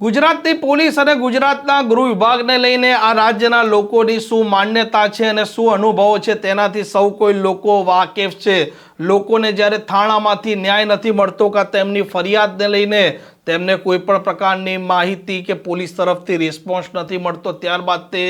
ગુજરાતની પોલીસ અને ગુજરાતના ગૃહ વિભાગને લઈને આ રાજ્યના લોકોની શું માન્યતા છે અને શું અનુભવો છે? તેનાથી સૌ કોઈ લોકો વાકેફ છે. લોકોને જ્યારે થાણામાંથી ન્યાય નથી મળતો કે તેમની ફરિયાદને લઈને તેમને કોઈ પણ પ્રકારની માહિતી કે પોલીસ તરફથી રિસ્પોન્સ નથી મળતો, ત્યારબાદ તે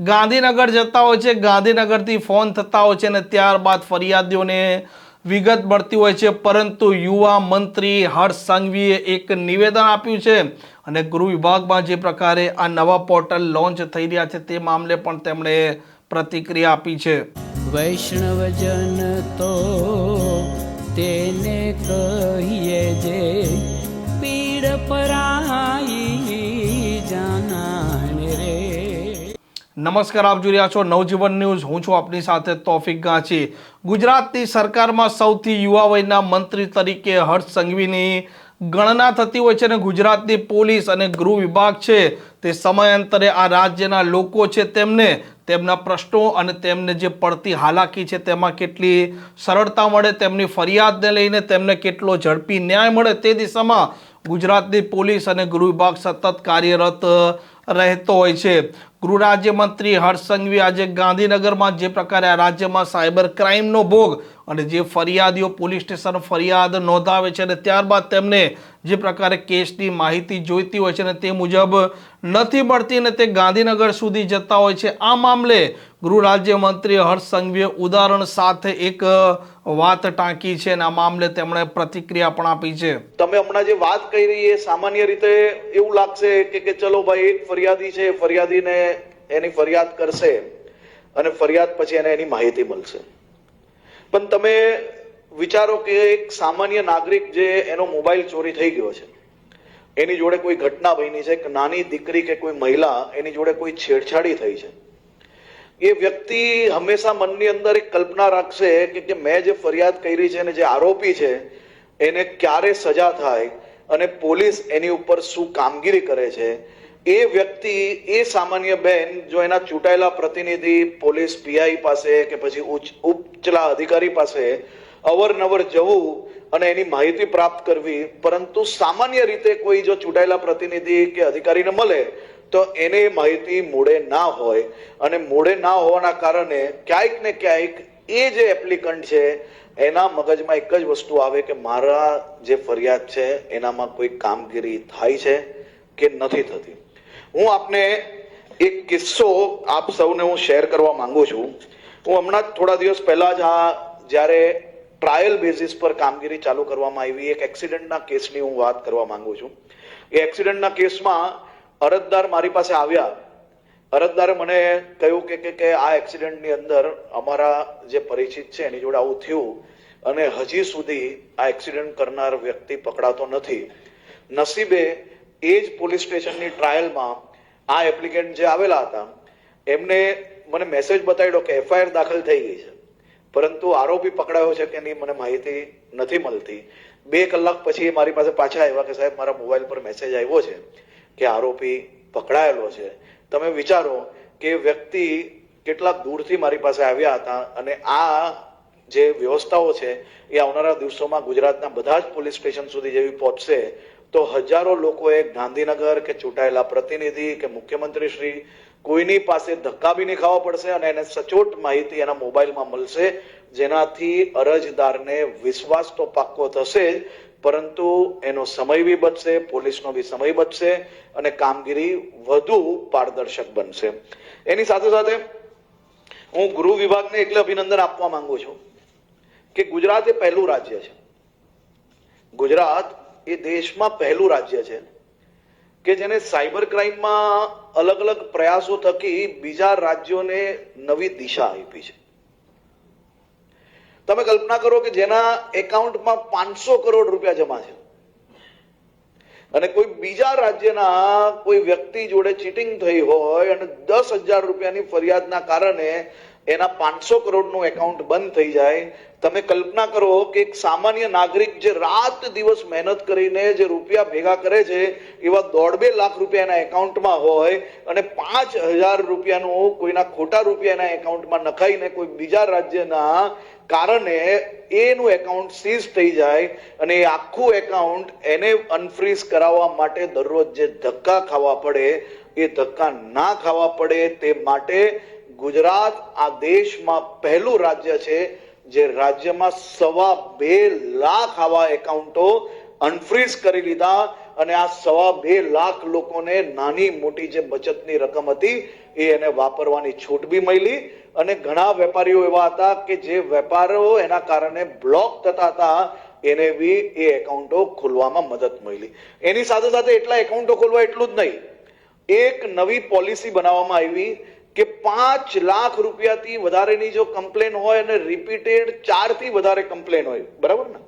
ગાંધીનગર જતા હોય છે. ગાંધીનગરથી ફોન થતા હોય છે અને ત્યારબાદ ફરિયાદીઓને વિગત મળતી હોય છે, પરંતુ યુવા મંત્રી હર્ષ સંઘવીએ એક નિવેદન આપ્યું છે અને ગૃહ વિભાગમાં જે પ્રકારે આ નવા પોર્ટલ લોન્ચ થઈ રહ્યા છે, તે મામલે પણ તેમણે પ્રતિક્રિયા આપી છે. વૈષ્ણવજન તો તેને કહીએ જે પીડ પરાઈ નમસ્કાર, આપ જોઈ રહ્યા છો નવજીવન ન્યૂઝ. હું છું આપની સાથે તોફિક ગાંચી. ગુજરાતની સરકારમાં સૌથી યુવા વયના મંત્રી તરીકે હર્ષ સંઘવીની ગણના થતી હોય છે અને ગુજરાતની પોલીસ અને ગૃહ વિભાગ છે તે સમયાંતરે આ રાજ્યના લોકો છે તેમને તેમના પ્રશ્નો અને તેમને જે પડતી હાલાકી છે તેમાં કેટલી સરળતા મળે, તેમની ફરિયાદને લઈને તેમને કેટલો ઝડપી ન્યાય મળે તે દિશામાં ગુજરાતની પોલીસ અને ગૃહ વિભાગ સતત કાર્યરત રહેતો હોય છે. ગૃહ રાજ્યમંત્રી હર્ષ સંઘવી આજે ગાંધીનગરમાં જે પ્રકારે આ રાજ્યમાં સાયબર ક્રાઇમનો ભોગ અને જે ફરિયાદીઓ પોલીસ સ્ટેશન ફરિયાદ નોંધાવે છે અને ત્યારબાદ તેમને જે પ્રકારે કેસની માહિતી જોઈતી હોય છે અને તે મુજબ નથી મળતી અને તે ગાંધીનગર સુધી જતા હોય છે. આ મામલે ગૃહ રાજ્યમંત્રી હર્ષ સંઘવીએ ઉદાહરણ સાથે એક વાત ટાંકી છે અને આ મામલે તેમણે પ્રતિક્રિયા પણ આપી છે. તમે હમણાં જે વાત કરી એ સામાન્ય રીતે એવું લાગશે કે કે ચલો ભાઈ, એક ફરિયાદી છે ફરિયાદીને એની ફરિયાદ કરશે અને ફરિયાદ પછી એને એની માહિતી મળશે. પણ તમે વિચારો કે એક સામાન્ય નાગરિક જે એનો મોબાઈલ ચોરી થઈ ગયો છે, એની જોડે કોઈ ઘટના બની છે કે નાની દીકરી કે કોઈ મહિલા એની જોડે કોઈ છેડછાડી થઈ છે? એ વ્યક્તિ હંમેશા મનની અંદર એક કલ્પના રાખશે કે મેં જે ફરિયાદ કરી છે અને જે આરોપી છે, એને ક્યારે સજા થાય અને પોલીસ એની ઉપર શું કામગીરી કરે છે એ વ્યક્તિ, એ સામાન્ય બેન જો એના ચૂંટાયેલા પ્રતિનિધિ, પોલીસ પીઆઈ પાસે કે પછી ઉચ્ચ ઉપચલા અધિકારી પાસે અવરનવર જવું અને એની માહિતી પ્રાપ્ત કરવી, પરંતુ સામાન્ય રીતે કોઈ જો ચૂંટાયેલા પ્રતિનિધિ કે અધિકારીને મળે, તો એને માહિતી મૂળે ના હોય અને મૂળે ના હોવાના કારણે ક્યાંક ને ક્યાંક એ જે એપ્લિકન્ટ છે, એના મગજમાં એક જ વસ્તુ આવે કે મારા જે ફરિયાદ છે, એનામાં કોઈ કામગીરી થાય છે કે નથી થતી. હું આપને એક કિસ્સો આપ સૌને હું શેર કરવા માંગુ છું. હું હમણાં જ થોડા દિવસ પહેલા જ આ જ્યારે ટ્રાયલ બેઝિસ પર કામગીરી ચાલુ કરવામાં આવી, એક એક્સિડન્ટના કેસની હું વાત કરવા માંગુ છું. એ એક્સિડન્ટના કેસમાં અરજદાર મારી પાસે આવ્યા. અરજદારે મને કહ્યું કે કે કે આ એક્સિડન્ટની અંદર અમારા જે પરિચિત છે એની જોડે આવું થયું અને હજી સુધી આ એક્સિડન્ટ કરનાર વ્યક્તિ પકડાતો નથી. નસીબે એ જ પોલીસ સ્ટેશનની ટ્રાયલમાં આ એપ્લિકેન્ટ જે આવેલા હતા, એમને મને મેસેજ બતાવ્યો કે એફઆઈઆર દાખલ થઈ ગઈ છે. પરંતુ આરોપી પકડાયો છે કે નહીં મને માહિતી નથી મળતી. બે કલાક પછી એ મારી પાસે પાછા આવ્યા કે સાહેબ, મારા મોબાઈલ પર મેસેજ આવ્યો છે કે આરોપી પકડાયેલો છે. તમે વિચારો કે વ્યક્તિ કેટલાક દૂરથી મારી પાસે આવ્યા હતા અને આ જે વ્યવસ્થાઓ છે એ આવનારા દિવસોમાં ગુજરાતના બધા જ પોલીસ સ્ટેશન સુધી જેવી પહોંચશે તો હજારો લોકોએ ગાંધીનગર કે ચૂંટાયેલા પ્રતિનિધિ કે મુખ્યમંત્રી શ્રી કોઈની પાસે ધક્કા બી નહીં ખાવા પડશે અને એને સચોટ માહિતી એના મોબાઈલમાં મળશે. જેનાથી અરજદારને વિશ્વાસ તો પાક્કો થશે જ, પરંતુ એનો સમય બી બચશે, પોલીસનો બી સમય બચશે અને કામગીરી વધુ પારદર્શક બનશે. એની સાથે સાથે હું ગૃહ વિભાગને એટલે અભિનંદન આપવા માંગુ છું કે ગુજરાત એ પહેલું રાજ્ય છે. ગુજરાત એ દેશમાં પહેલું રાજ્ય છે, કે જેને સાયબર ક્રાઇમમાં અલગ અલગ પ્રયાસો થકી બીજા રાજ્યોને નવી દિશા આપી છે. તમે કલ્પના કરો કે જેના એકાઉન્ટમાં પાંચસો કરોડ રૂપિયા જમા છે. અને કોઈ બીજા રાજ્યના કોઈ વ્યક્તિ જોડે ચીટિંગ થઈ હોય અને દસ હજાર રૂપિયાની ફરિયાદના કારણે એના પાંચસો કરોડનું એકાઉન્ટ બંધ થઈ જાય. તમે કલ્પના કરો કે એક સામાન્ય નાગરિક જે રાત દિવસ મહેનત કરીને જે રૂપિયા ભેગા કરે છે, એવા દોઢ બે લાખ રૂપિયા એના એકાઉન્ટમાં હોય અને પાંચ હજાર રૂપિયાનું કોઈના ખોટા રૂપિયા એના એકાઉન્ટમાં નખાઈને કોઈ બીજા રાજ્યના કારણે એનું એકાઉન્ટ સીઝ થઈ જાય અને એ આખું એકાઉન્ટ એને અનફ્રીઝ કરાવવા માટે દરરોજ જે ધક્કા ખાવા પડે, એ ધક્કા ના ખાવા પડે તે માટે ગુજરાત આ દેશમાં પહેલું રાજ્ય છે જે રાજ્યમાં સવા બે લાખ આવા એકાઉન્ટો અનફ્રીઝ કરી લીધા અને આ સવા બે લાખ લોકોને નાની મોટી જે બચતની રકમ હતી એ એને વાપરવાની છૂટ બી મળી અને ઘણા વેપારીઓ એવા હતા કે જે વેપારો એના કારણે બ્લોક થતા હતા, એને બી એ એકાઉન્ટો ખોલવામાં મદદ મળી. એની સાથે સાથે એટલા એકાઉન્ટો ખોલવા એટલું જ નહીં. એક નવી પોલિસી બનાવવામાં આવી કે પાંચ લાખ રૂપિયાથી વધારેની જો કમ્પ્લેન હોય અને રિપીટેડ ચારથી વધારે કમ્પ્લેન હોય. બરાબર ને?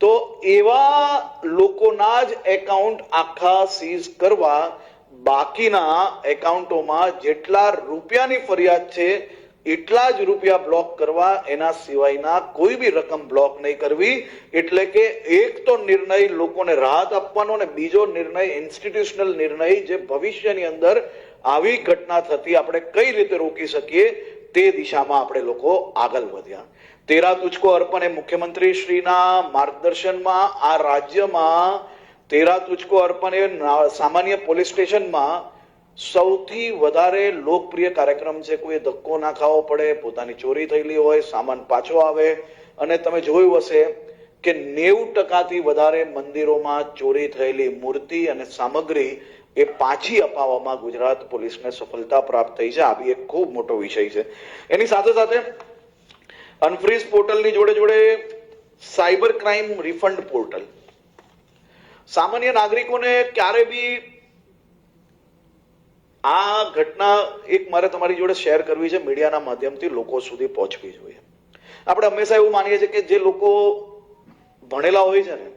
તો એવા લોકોના જ એકાઉન્ટ આખા સીઝ કરવા બાકીના એકાઉન્ટોમાં જેટલા રૂપિયાની ફરિયાદ છે, એટલા જ રૂપિયા બ્લોક કરવા, એના સિવાયના કોઈ બી રકમ બ્લોક નહીં કરવી. એટલે કે એક તો નિર્ણય લોકોને રાહત આપવાનો અને બીજો નિર્ણય ઇન્સ્ટિટ્યુશનલ નિર્ણય જે ભવિષ્યની અંદર આવી ઘટના થતી આપણે કઈ રીતે રોકી શકીએ તે દિશામાં આપણે લોકો આગળ વધ્યા. તેરા તુચકો અર્પણ એ મુખ્યમંત્રી શ્રીના માર્ગદર્શનમાં આ રાજ્યમાં તેરા તુચકો અર્પણ એ સામાન્ય પોલીસ સ્ટેશનમાં સૌથી વધારે લોકપ્રિય કાર્યક્રમ છે. કોઈ ધક્કો ના ખાવો પડે, પોતાની ચોરી થયેલી હોય, સામાન પાછો આવે. અને તમે જોયું હશે કે નેવું ટકાથી વધારે મંદિરોમાં ચોરી થયેલી મૂર્તિ અને સામગ્રી એ પાછી અપાવવામાં ગુજરાત પોલીસને સફળતા પ્રાપ્ત થઈ છે. આ બી એક ખૂબ મોટો વિષય છે. એની સાથે સાથે અનફ્રીઝ પોર્ટલની જોડે જોડે સાયબર ક્રાઇમ રિફંડ પોર્ટલ સામાન્ય નાગરિકોને ક્યારે બી આ ઘટના એક મારે તમારી જોડે શેર કરવી છે. મીડિયાના માધ્યમથી લોકો સુધી પહોંચવી જોઈએ. આપણે હંમેશા એવું માનીએ છીએ કે જે લોકો ભણેલા હોય છે ને,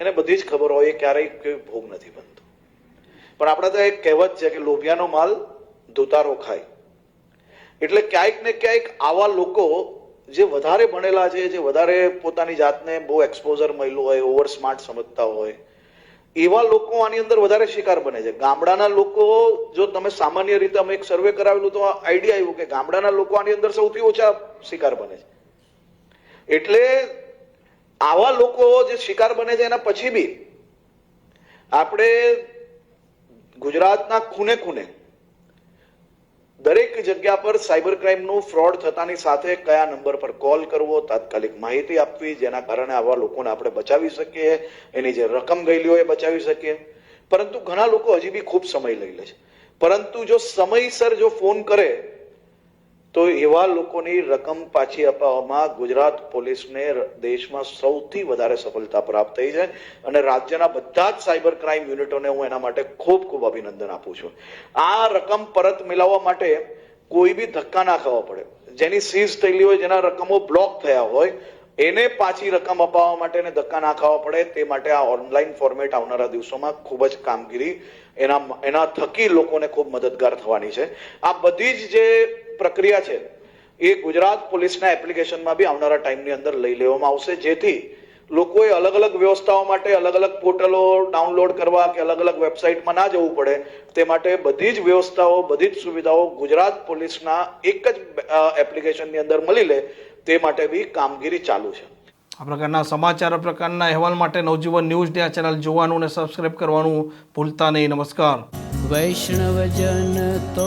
એને બધી જ ખબર હોય, એ ક્યારેય કોઈ ભોગ નથી બનતો. પણ આપણે તો એક કહેવત છે કે લોભિયાનો માલ ધોતારો ખાય. એટલે ક્યાંક ને ક્યાંક આવા લોકો જે વધારે ભણેલા છે, જે વધારે પોતાની જાતને બહુ એક્સપોઝર મળ્યું હોય ઓવર સ્માર્ટ સમજતા હોય, એવા લોકો આની અંદર વધારે શિકાર બને છે. ગામડાના લોકો, જો તમે સામાન્ય રીતે અમે એક સર્વે કરાવેલું તો આઈડિયા આવ્યું કે ગામડાના લોકો આની અંદર સૌથી ઓછા શિકાર બને છે. એટલે આવા લોકો જે શિકાર બને છે, એના પછી બી આપણે ગુજરાતના ખૂને ખૂને દરેક જગ્યા પર સાયબર ક્રાઇમનું ફ્રોડ થતાની સાથે કયા નંબર પર કોલ કરવો, તાત્કાલિક માહિતી આપવી, જેના કારણે આવા લોકોને આપણે બચાવી શકીએ, એની જે રકમ ગયેલી હોય એ બચાવી શકીએ. પરંતુ ઘણા લોકો હજી બી ખૂબ સમય લઈ લે છે. પરંતુ જો સમયસર જો ફોન કરે તો એવા લોકોની રકમ પાછી અપાવવામાં ગુજરાત પોલીસને દેશમાં સૌથી વધારે સફળતા પ્રાપ્ત થઈ છે અને રાજ્યના બધા જ સાયબર ક્રાઇમ યુનિટોને હું એના માટે ખૂબ ખૂબ અભિનંદન આપું છું. આ રકમ પરત મેળવવા માટે કોઈ બી ધક્કા ના ખાવા પડે. જેની સીઝ થયેલી હોય, જેના રકમો બ્લોક થયા હોય, એને પાછી રકમ અપાવવા માટે ધક્કા ના ખાવા પડે તે માટે આ ઓનલાઈન ફોર્મેટ આવનારા દિવસોમાં ખૂબ જ કામગીરી એના એના થકી લોકોને ખૂબ મદદગાર થવાની છે. આ બધી જ જે પ્રક્રિયા છે એ ગુજરાત પોલીસના એપ્લિકેશનમાં બી આવનારા ટાઈમની અંદર લઈ લેવામાં આવશે. જેથી લોકોએ અલગ અલગ વ્યવસ્થાઓ માટે અલગ અલગ પોર્ટલો ડાઉનલોડ કરવા કે અલગ અલગ વેબસાઇટમાં ના જવું પડે તે માટે બધી જ વ્યવસ્થાઓ બધી જ સુવિધાઓ ગુજરાત પોલીસના એક જ એપ્લિકેશનની અંદર મળી લે તે માટે બી કામગીરી ચાલુ છે. આ પ્રકારના સમાચાર પ્રકારના અહેવાલ માટે નવજીવન ન્યૂઝની આ ચેનલ જોવાનું અને સબસ્ક્રાઇબ કરવાનું ભૂલતા નહીં. નમસ્કાર. વૈષ્ણવજન તો